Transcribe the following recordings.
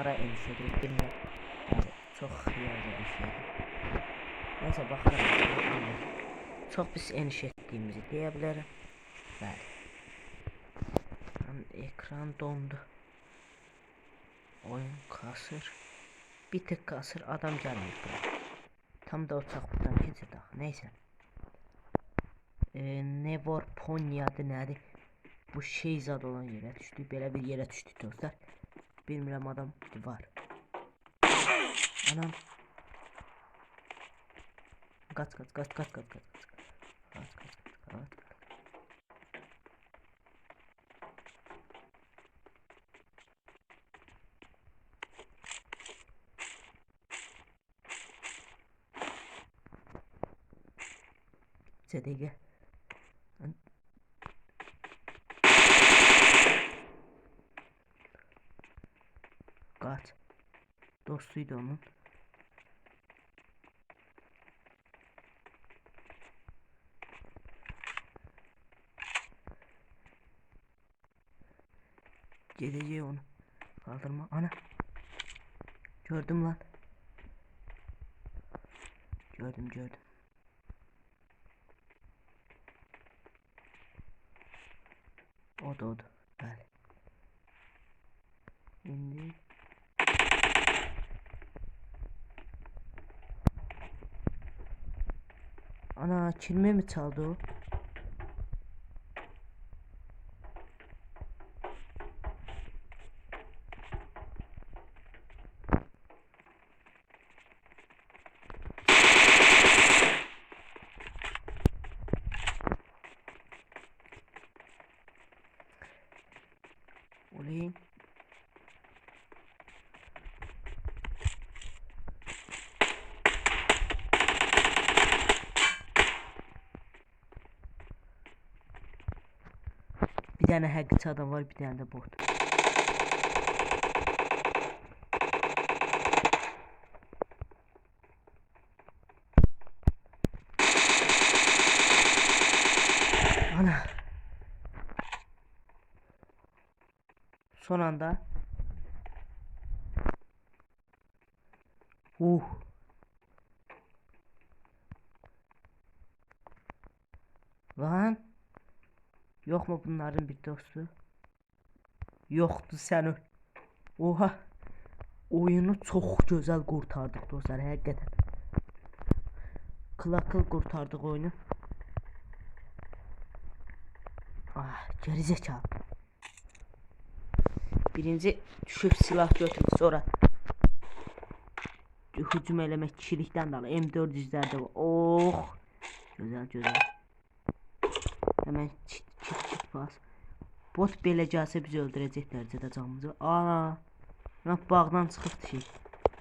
ara endişe ettim de yani çok hıyarlı bir şeydi. Neyse bakalım. Çok biz endişe ettiğimizi diyebilirim. Bəli. Hem ekran dondu. Oyun kasır. Bir tık kasır adam gelmiyor. Tam da uçak buradan keçir daha. Neyse. Ee, ne var Pony adı nədir? Bu şey zad olan yerə düşdü. Belə bir yerə düşdü dostlar. Bilmirəm adam var. Anam. Kaç kaç kaç kaç kaç kaç. Kaç kaç kaç kaç. Sedege. Dostuydu onun. Geleceği onu. Kaldırma. Ana. Gördüm lan. Gördüm gördüm. O da o da. Bəli. İndi. Ana kilme mi çaldı o? Ulan. Tane hackçi adam var, bir tane de bot. Ana. Son anda. Uh. Lan. Yok mu bunların bir dostu? Yoktu sen. Oha. Oyunu çok güzel kurtardık dostlar hakikaten. Kılakıl kurtardık oyunu. Ah gerizekalı. Birinci düşüp silah götürdü sonra hücum eləmək kişilikdən də M400'lər də var. Oh! Gözəl, gözəl. Çit bas. Bot belə gəlsə bizi öldürəcəklər canımızı. Aa! Lan bağdan çıxıb şey.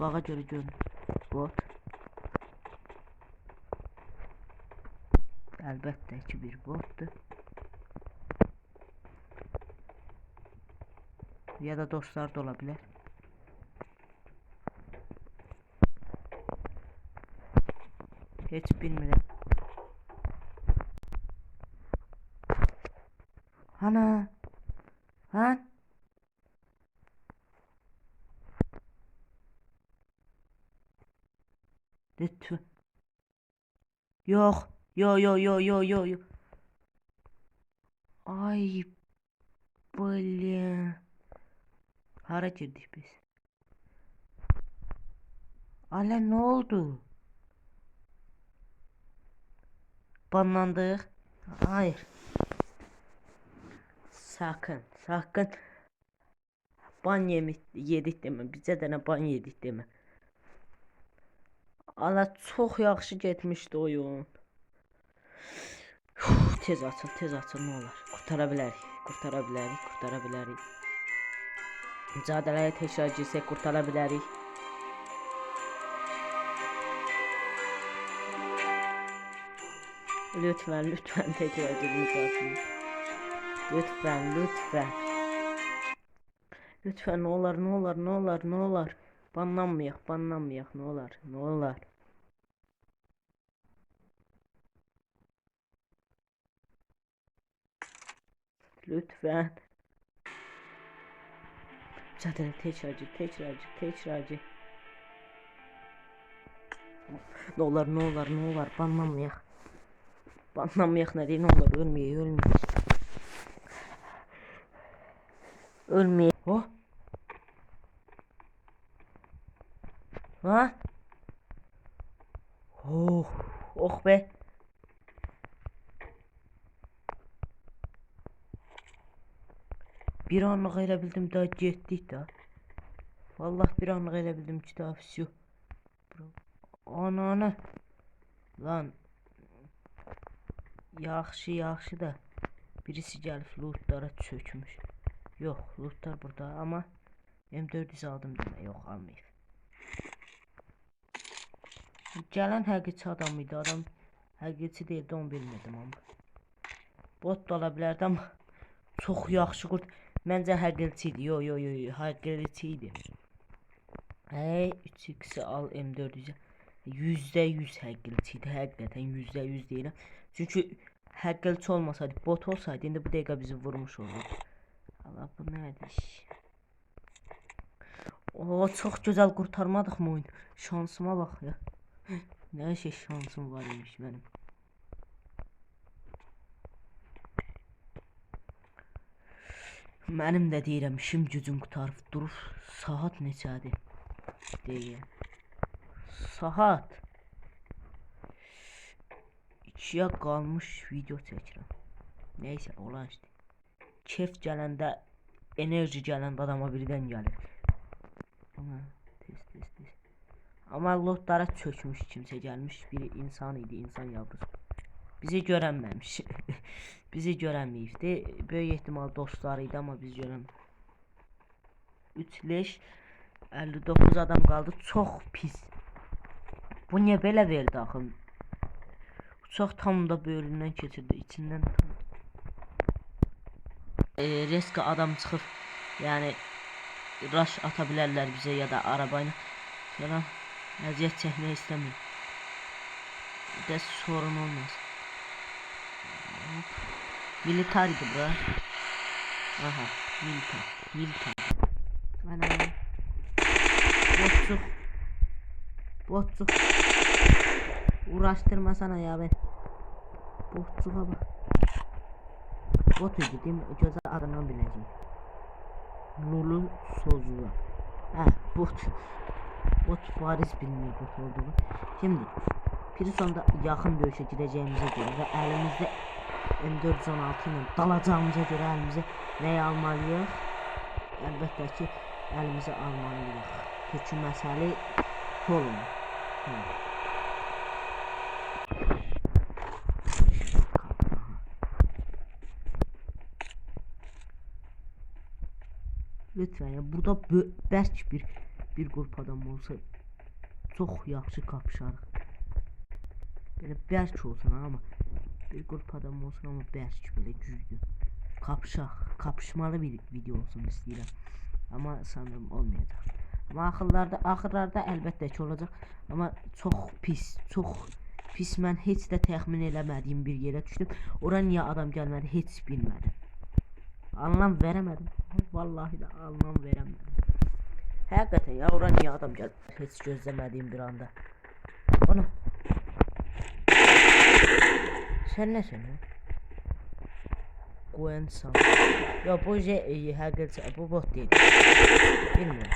Bağa görə görün. Bot. Əlbəttə ki bir botdur. Ya da dostlar da ola bilər. Heç bilmirəm. Ana. Lan. Lütfen. Yok. Yo yo yo yo yo yo. Ay. Блин. Hara girdik biz? Ala ne oldu? Banlandık. Hayır. Sakın, sakın. Ban yemiş, yedik deme. Bize de ne ban yedik deme. Ala çok yaxşı getmişdi oyun. Uf, tez açıl, tez açıl ne olar. Kurtara bilərik, kurtara bilərik, kurtara bilərik. Mücadiləyə təkrar girsək qurtara bilərik. Lütfen, lütfen tekrar edin mücadele. Lütfen, lütfen. Lütfen ne olar, ne olar, ne olar, ne olar. Banlanmayak, banlanmayak, ne olar, ne olar. Lütfen. Zaten tekrarcı, tekrarcı, tekrarcı. Ne olur, ne olur, ne olur, banlamayak. Banlamayak ne değil, ne olur, ölmeye, ölmeye. Ölmeye. Oh. Ha? Oh, oh be. Bir anlık elə bildim daha getdik də. Vallahi bir anlık elə bildim ki daha всё. Ananı. Lan. Yaxşı, yaxşı da birisi gəlib lootlara çökmüş. Yox, lootlar burada amma M400 aldım demə, yox almayıb. Gələn həqiqi adam idi, adam həqiqi deyildi, onu bilmirdim amma. Bot da ola bilərdi amma çox yaxşı qurt. Məncə həqiqi idi. Yo yo yo, həqiqi idi. Hey 3x al M400. Yüzde yüz həqiqi idi. Həqiqətən yüzde yüz deyirəm. Çünki həqiqi olmasaydı, bot olsaydı indi bu dəqiqə bizi vurmuş olurdu. Allah bu nədir? O çox gözəl qurtarmadıq mı oyun? Şansıma bax ya. Nə şey şansım var imiş mənim. Mənim də deyirəm, işim gücüm qutarıb durur. Saat neçədir? Deyir. Saat 2-yə qalmış video çəkirəm. Nəysə, olan işte. Kef gələndə, enerji gələndə adama birdən gəlir. Amma tez tez tez. Amma lotlara çökmüş kimsə gəlmiş, biri insan idi, insan yavrusu. Bizi görənməmiş. bizi görənməyibdi. Böyük ehtimal dostları idi, amma biz görən. 3 leş 59 adam qaldı. Çox pis. Bu niyə belə verdi axı? Uçaq tam da böyründən keçirdi, içindən. E, reska adam çıxıb, yəni rush ata bilərlər bizə ya da arabayla. Falan əziyyət çəkmək istəmirəm. Də sorun olmaz. Hop. Militaridir bura. Aha, militar, militar. Ana. Botçuk. Botçuk. Uğraştırmasana ya ben. Botçuğa bak. Bot idi değil mi? Göze adından bileceğim. Nulu Sozua. Ha bot. Bot bariz bilmiyor bot olduğunu. Şimdi Prison'da yakın dövüşe gideceğimize göre ve elimizde M416 ile dalacağımıza göre elimize neyi almalıyız? Elbette ki elimize almalıyız. Çünkü mesele kolum. Hı. Lütfen ya burada bərk bir bir qrup adam olsa çox yaxşı qapışarıq. Belə bərk olsun amma bir qrup adam olsun amma bərk belə güclü. Qapışaq, qapışmalı bir video olsun istəyirəm. Amma sanırım olmayacaq. Amma axırlarda axırlarda əlbəttə ki olacaq. Amma çox pis, çox pis mən heç də təxmin eləmədiyim bir yerə düşdüm. Ora niyə adam gəlmədi heç bilmədim. Anlam veremedim. Vallahi de anlam veremedim. Hakikaten ya oraya niye adam geldi? Hiç gözlemediğim bir anda. Onu. Sen ne sen ya? Gwen Sam. Ya bu şey hakikaten bu bot değil. Bilmiyorum.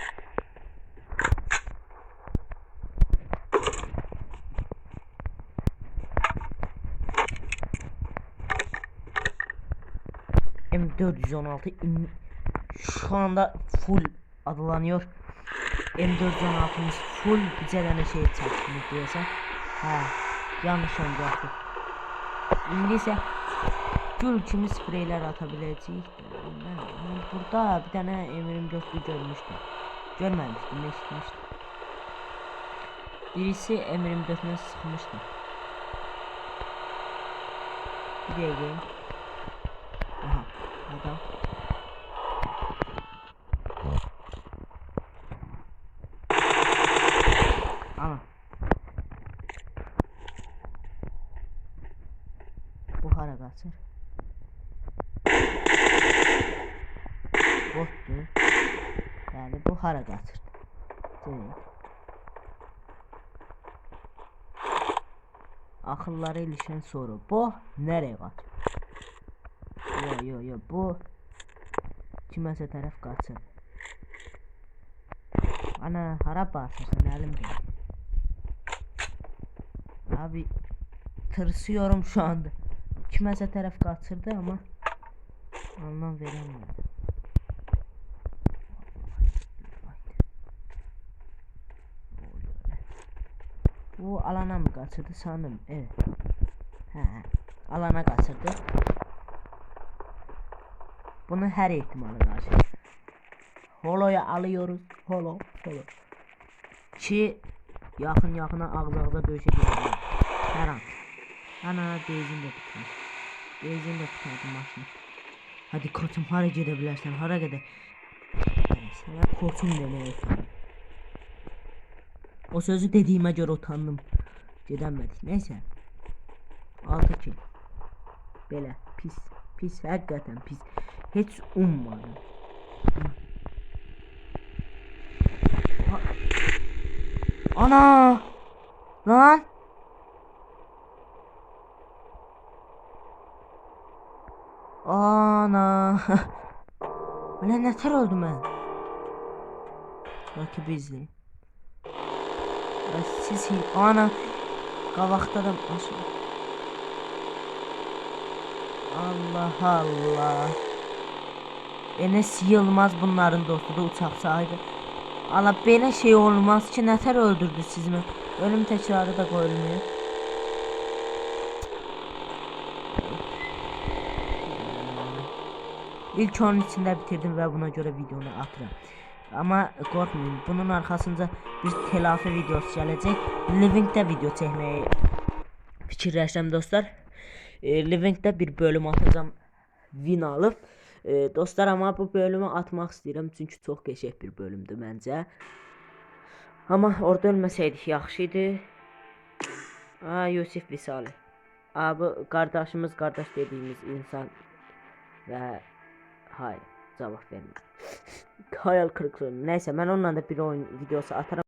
M416 in- şu anda full adılanıyor. M416'mız full bize tane şey çəkmiş deyəsən. Hə, yanlış olacaqdı. İndi isə gül kimi spreylər ata biləcəyik. Mən, mən burada bir dənə M24 görmüşdüm. Görməmişdim, eşitmişdim. Birisi M24-dən sıxmışdı. Bir dəqiqə. Adam. Ana. Bu hara qaçır? Botdur. Bəli, bu hara qaçırdı? Deyil. Akılları ilişen soru. Bu nereye kaçır? Yo yo yo bu kiməsə tərəf qaçır. Ana hara basırsan elimde. Abi tırsıyorum şu anda. Kiməsə tərəf qaçırdı ama anlam veremiyorum. Bu alana mı kaçırdı sanırım. Evet. He, alana kaçırdı. Bunun her ihtimali karşı. Holo'ya alıyoruz. Holo, holo. Ki yakın yakına ağız ağza dövüşe gidelim. Her an. Ana benzin de bitmiş. Benzin de bitmedi maşın. Hadi koçum hara gidebilirsen hara gide. Sana koçum demeye istedim. O sözü dediğime göre utandım. Gidemedik. Neyse. 6 kill. Belə pis. Pis həqiqətən pis. Heç ummadım. Ana! Lan! Ana! Ulan neter oldum ben. Rakibi izleyin. Ya siz ana kavakta da aşağı. Allah Allah. Enes Yılmaz bunların dostu da uçak sahibi. Allah belə şey olmaz ki nətər öldürdü sizmi? Ölüm təkrarı da qoyulmuyor. İlk onun içinde bitirdim ve buna göre videonu atıram. Ama korkmayın bunun arkasında bir telafi videosu gelecek. Living'de video çekmeyi fikirləşirəm dostlar. E, Living'de bir bölüm atacağım win alıp. E, dostlar ama bu bölümü atmak istəyirəm çünkü çox qəşəng bir bölümdür məncə. Ama orada ölməsəydik yaxşı idi. Aa Yusuf Visali. Abi kardeşimiz kardeş dediğimiz insan ve hayır cevap vermedi. Hayal kırıklığı. Neyse ben onunla da bir oyun videosu atarım.